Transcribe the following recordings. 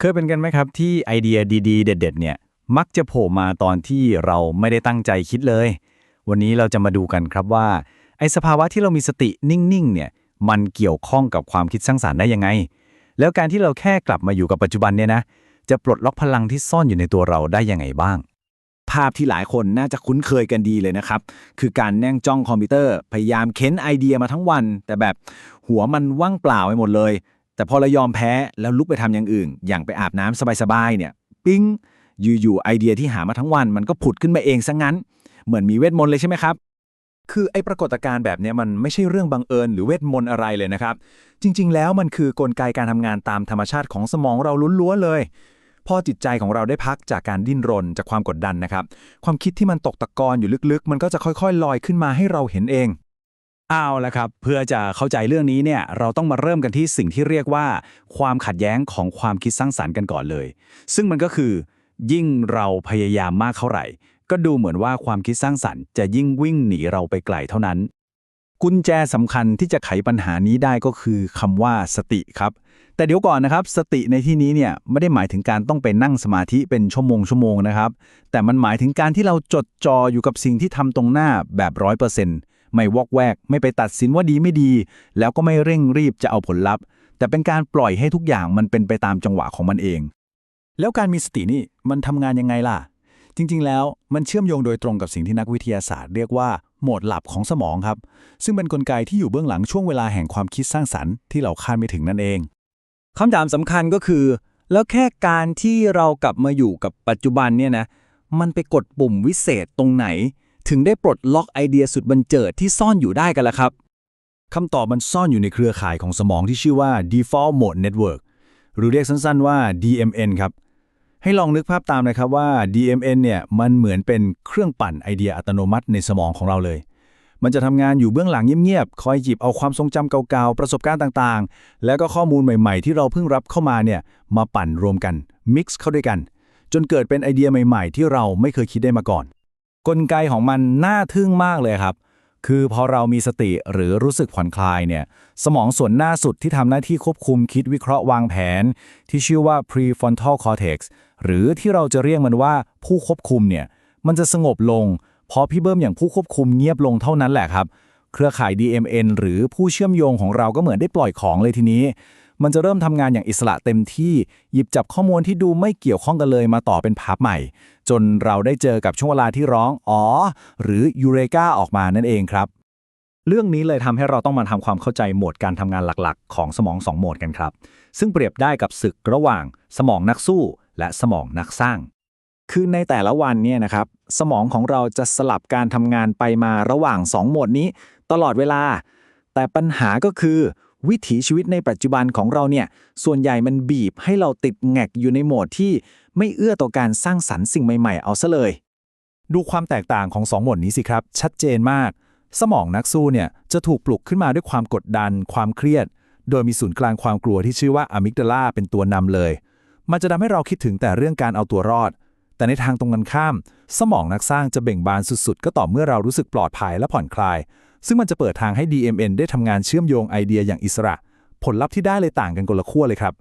เคยเป็นกันไหมครับที่ไอเดียดีๆ เด็ด ๆ เนี่ย มักจะโผล่มาตอนที่เราไม่ได้ตั้งใจคิดเลย วันนี้เราจะมาดูกันครับว่า ไอสภาวะที่เรามีสตินิ่ง ๆ เนี่ย มันเกี่ยวข้องกับความคิดสร้างสารรค์ได้ยังไง แล้วการที่เราแค่กลับมาอยู่กับปัจจุบันเนี่ยนะ จะปลดล็อกพลังที่ซ่อนอยู่ในตัวเราได้ยังไงบ้าง ภาพที่หลายคนน่าจะคุ้นเคยกันดีเลยนะครับ คือการแน่งจ้องคอมพิวเตอร์ พยายามเค้นไอเดียมาทั้งวัน แต่แบบหัวมันว่างเปล่าไปหมดเลย แต่พอเรายอมแพ้แล้วลุกไปทำอย่างอื่น อย่างไปอาบน้ำสบายๆเนี่ย ปิ๊งอยู่ๆไอเดียที่หามาทั้งวันมันก็ผุดขึ้นมาเองซะงั้น เหมือนมีเวทมนต์เลยใช่ไหมครับ คือไอ้ปรากฏการณ์แบบนี้มันไม่ใช่เรื่องบังเอิญหรือเวทมนต์อะไรเลยนะครับ จริง ๆ แล้วมันคือกลไกการทำงานตามธรรมชาติของสมองเราล้วนๆเลย พอจิตใจของเราได้พักจากการดิ้นรนจากความกดดันนะครับ ความคิดที่มันตกตะกอนอยู่ลึกๆ มันก็จะค่อยๆ ลอยขึ้นมาให้เราเห็นเอง เอาละครับ เพื่อจะเข้าใจเรื่องนี้เนี่ยเราต้องมาเริ่มกันที่สิ่งที่เรียกว่า ความขัดแย้งของความคิดสร้างสรรค์กันก่อนเลย ซึ่งมันก็คือ ยิ่งเราพยายามมากเท่าไหร่ ก็ดูเหมือนว่าความคิดสร้างสรรค์จะยิ่งวิ่งหนีเราไปไกลเท่านั้น กุญแจสำคัญที่จะไขปัญหานี้ได้ก็คือคำว่าสติครับ แต่เดี๋ยวก่อนนะครับ สติในที่นี้เนี่ยไม่ได้หมายถึงการต้องไปนั่งสมาธิเป็นชั่วโมงชั่วโมงนะครับ แต่มันหมายถึงการที่เราจดจ่ออยู่กับสิ่งที่ทำตรงหน้าแบบร้อยเปอร์เซ็นต์ ไม่วอกแวก ไม่ไปตัดสินว่าดีไม่ดี แล้วก็ไม่เร่งรีบจะเอาผลลัพธ์ แต่เป็นการปล่อยให้ทุกอย่างมันเป็นไปตามจังหวะของมันเอง แล้วการมีสตินี่มันทำงานยังไงล่ะ จริง ๆ แล้วมันเชื่อมโยงโดยตรงกับสิ่งที่นักวิทยาศาสตร์เรียกว่าโหมดหลับของสมองครับ ซึ่งเป็นนกลไกที่อยู่เบื้องหลังช่วงเวลาแห่งความคิดสร้างสรรค์ที่เราคาดไม่ถึงนั่นเองคำถามสำคัญก็คือ แล้วแค่การที่เรากลับมาอยู่กับปัจจุบันเนี่ยนะมันไปกดปุ่มวิเศษตรงไหน ถึงได้ปลดล็อกไอเดียสุดบันเจิดที่ซ่อนอยู่ได้กันล่ะครับคำตอบมันซ่อนอยู่ในเครือข่ายของสมองที่ชื่อว่า default mode network หรือเรียกสั้นๆว่า DMN ครับ ให้ลองนึกภาพตามนะครับว่า DMN เนี่ยมันเหมือนเป็นเครื่องปั่นไอเดียอัตโนมัติในสมองของเราเลย มันจะทำงานอยู่เบื้องหลังเงียบๆ คอยหยิบเอาความทรงจำเก่าๆ ประสบการณ์ต่างๆ แล้วก็ข้อมูลใหม่ๆ ที่เราเพิ่งรับเข้ามาเนี่ยมาปั่นรวมกัน mix เข้าด้วยกัน จนเกิดเป็นไอเดียใหม่ๆ ที่เราไม่เคยคิดได้มาก่อน กลไกของมันน่าทึ่งมากเลยครับ คือพอเรามีสติหรือรู้สึกผ่อนคลายเนี่ย สมองส่วนหน้าสุดที่ทำหน้าที่ควบคุมคิดวิเคราะห์วางแผน ที่ชื่อว่า prefrontal cortex หรือที่เราจะเรียกมันว่าผู้ควบคุมเนี่ย มันจะสงบลง พอพี่เบิ้มอย่างผู้ควบคุมเงียบลงเท่านั้นแหละครับ เครือข่าย DMN หรือผู้เชื่อมโยงของเราก็เหมือนได้ปล่อยของเลยทีนี้ มันจะเริ่มทำงานอย่างอิสระเต็มที่ หยิบจับข้อมูลที่ดูไม่เกี่ยวข้องกันเลยมาต่อเป็นพาร์ทใหม่ จนเราได้เจอกับช่วงเวลาที่ร้อง อ๋อ หรือยูเรกาออกมานั่นเองครับ เรื่องนี้เลยทำให้เราต้องมาทำความเข้าใจโหมดการทำงานหลักๆ ของสมอง2โหมดกันครับ ซึ่งเปรียบได้กับศึกระหว่าง สมองนักสู้ และสมองนักสร้าง คือในแต่ละวันเนี่ยนะครับสมองของเราจะสลับการทำงานไปมาระหว่าง 2 โหมดนี้ ตลอดเวลา แต่ปัญหาก็คือ วิถีชีวิตในปัจจุบันของเราเนี่ย ส่วนใหญ่มันบีบให้เราติดแงกอยู่ในโหมดที่ไม่เอื้อต่อการสร้างสรรค์สิ่งใหม่ๆ เอาซะเลย ดูความแตกต่างของสองโหมดนี้สิครับ ชัดเจนมาก สมองนักสู้เนี่ยจะถูกปลุกขึ้นมาด้วยความกดดัน ความเครียด โดยมีศูนย์กลางความกลัวที่ชื่อว่าอะมิกดาลาเป็นตัวนำเลย มันจะทำให้เราคิดถึงแต่เรื่องการเอาตัวรอด แต่ในทางตรงกันข้าม สมองนักสร้างจะเบ่งบานสุดๆ ก็ต่อเมื่อเรารู้สึกปลอดภัยและผ่อนคลาย ซึ่งมันจะเปิดทางให้ DMN ได้ทำงานเชื่อมโยงไอเดียอย่างอิสระ ผลลัพธ์ที่ได้เลยต่างกันคนละขั้วเลยครับ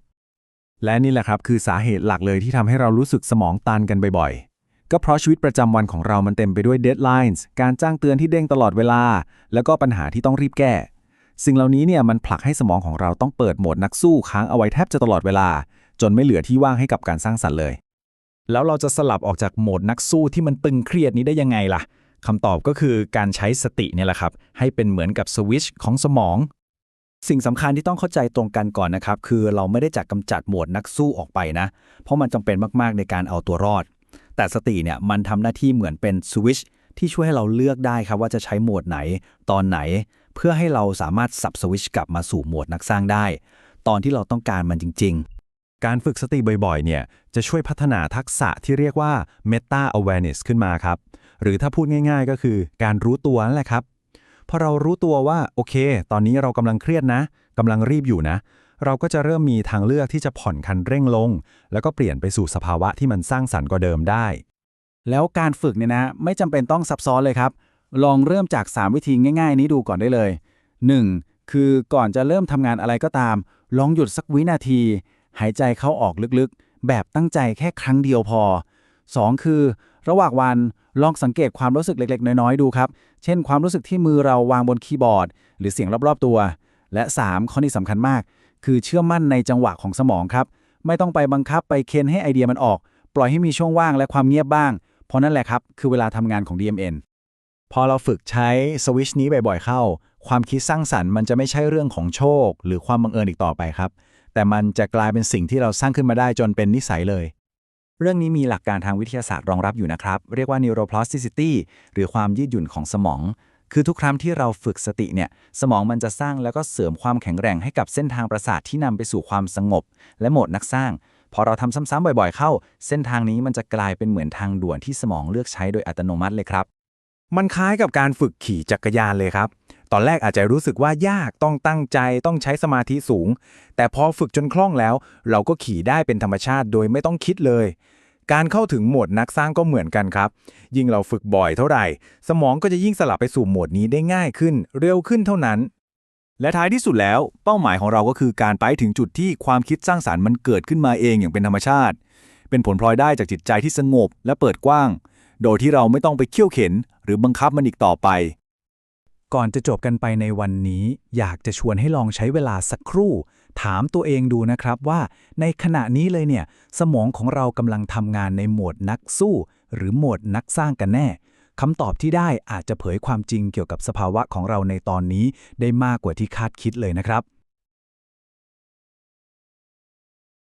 และนี่แหละครับคือสาเหตุหลักเลยที่ทำให้เรารู้สึกสมองตันกันบ่อยๆ ก็เพราะชีวิตประจำวันของเรามันเต็มไปด้วย deadlines การจ้างเตือนที่เด้งตลอดเวลา แล้วก็ปัญหาที่ต้องรีบแก้ สิ่งเหล่านี้เนี่ยมันผลักให้สมองของเราต้องเปิดโหมดนักสู้ค้างเอาไว้แทบจะตลอดเวลา จนไม่เหลือที่ว่างให้กับการสร้างสรรค์เลย แล้วเราจะสลับออกจากโหมดนักสู้ที่มันตึงเครียดนี้ได้ยังไงล่ะ คำตอบก็คือการใช้สติเนี่ยแหละครับ ให้เป็นเหมือนกับสวิชของสมอง สิ่งสำคัญที่ต้องเข้าใจตรงกันก่อนนะครับ คือเราไม่ได้จะกกำจัดโหมดนักสู้ออกไปนะ เพราะมันจำเป็นมากๆในการเอาตัวรอด แต่สติเนี่ยมันทำหน้าที่เหมือนเป็นสวิชที่ช่วยให้เราเลือกได้ครับว่าจะใช้โหมดไหน ตอนไหน เพื่อให้เราสามารถสับสวิชกลับมาสู่โหมดนักสร้างได้ ตอนที่เราต้องการมันจริง ๆการฝึกสติบ่อยๆ เนี่ย จะช่วยพัฒนาทักษะที่เรียกว่า meta awareness ขึ้นมาครับ หรือถ้าพูดง่าย ๆ ก็คือการรู้ตัวนั่นแหละครับพอเรารู้ตัวว่าโอเค ตอนนี้เรากำลังเครียดนะกำลังรีบอยู่นะ เราก็จะเริ่มมีทางเลือกที่จะผ่อนคันเร่งลง แล้วก็เปลี่ยนไปสู่สภาวะที่มันสร้างสรรค์กว่าเดิมได้ แล้วการฝึกเนี่ยนะ ไม่จำเป็นต้องซับซ้อนเลยครับ ลองเริ่มจาก 3 วิธีง่าย ๆ นี้ดูก่อนได้เลย 1. คือก่อนจะเริ่มทำงานอะไรก็ตาม ลองหยุดสักวินาที หายใจเข้าออกลึกๆ แบบตั้งใจแค่ครั้งเดียวพอ 2. คือ ระหว่างวันลองสังเกตความรู้สึกเล็กๆ น้อยๆ ดูครับ เช่นความรู้สึกที่มือเราวางบนคีย์บอร์ด หรือเสียงรอบๆตัว และ 3. ข้อนี้สำคัญมาก คือเชื่อมั่นในจังหวะของสมองครับ ไม่ต้องไปบังคับไปเค้นให้ไอเดียมันออก ปล่อยให้มีช่วงว่างและความเงียบบ้าง เพราะนั่นแหละครับ คือเวลาทำงานของ DMN พอเราฝึกใช้สวิชนี้บ่อยๆ เข้า ความคิดสร้างสรรค์มันจะไม่ใช่เรื่องของโชค หรือความบังเอิญอีกต่อไปครับ แต่มันจะกลายเป็นสิ่งที่เราสร้างขึ้นมาได้จนเป็นนิสัยเลย เรื่องนี้มีหลักการทางวิทยาศาสตร์รองรับอยู่นะครับ เรียกว่า neuroplasticity หรือความยืดหยุ่นของสมอง คือทุกครั้งที่เราฝึกสติเนี่ย สมองมันจะสร้างแล้วก็เสริมความแข็งแรงให้กับเส้นทางประสาทที่นำไปสู่ความสงบ และโหมดนักสร้าง พอเราทำซ้ำๆบ่อยๆ เข้า เส้นทางนี้มันจะกลายเป็นเหมือนทางด่วนที่สมองเลือกใช้โดยอัตโนมัติเลยครับ มันคล้ายกับการฝึกขี่จักรยานเลยครับ ตอนแรกอาจจะรู้สึกว่ายากต้องตั้งใจต้องใช้สมาธิสูง แต่พอฝึกจนคล่องแล้ว เราก็ขี่ได้เป็นธรรมชาติโดยไม่ต้องคิดเลย การเข้าถึงโหมดนักสร้างก็เหมือนกันครับ ยิ่งเราฝึกบ่อยเท่าไหร่ สมองก็จะยิ่งสลับไปสู่โหมดนี้ได้ง่ายขึ้น เร็วขึ้นเท่านั้น และท้ายที่สุดแล้ว เป้าหมายของเราก็คือการไปถึงจุดที่ความคิดสร้างสารรค์มันเกิดขึ้นมาเองอย่างเป็นธรรมชาติ เป็นผลพลอยได้จากจิตใจที่สงบและเปิดกว้าง โดยที่เราไม่ต้องไปเคี่ยวเข็น หรือบังคับมันอีกต่อไป ก่อนจะจบกันไปในวันนี้ อยากจะชวนให้ลองใช้เวลาสักครู่ ถามตัวเองดูนะครับว่า ในขณะนี้เลยเนี่ย สมองของเรากำลังทำงานในโหมดนักสู้ หรือโหมดนักสร้างกันแน่คำตอบที่ได้อาจจะเผยความจริงเกี่ยวกับสภาวะของเราในตอนนี้ได้มากกว่าที่คาดคิดเลยนะครับ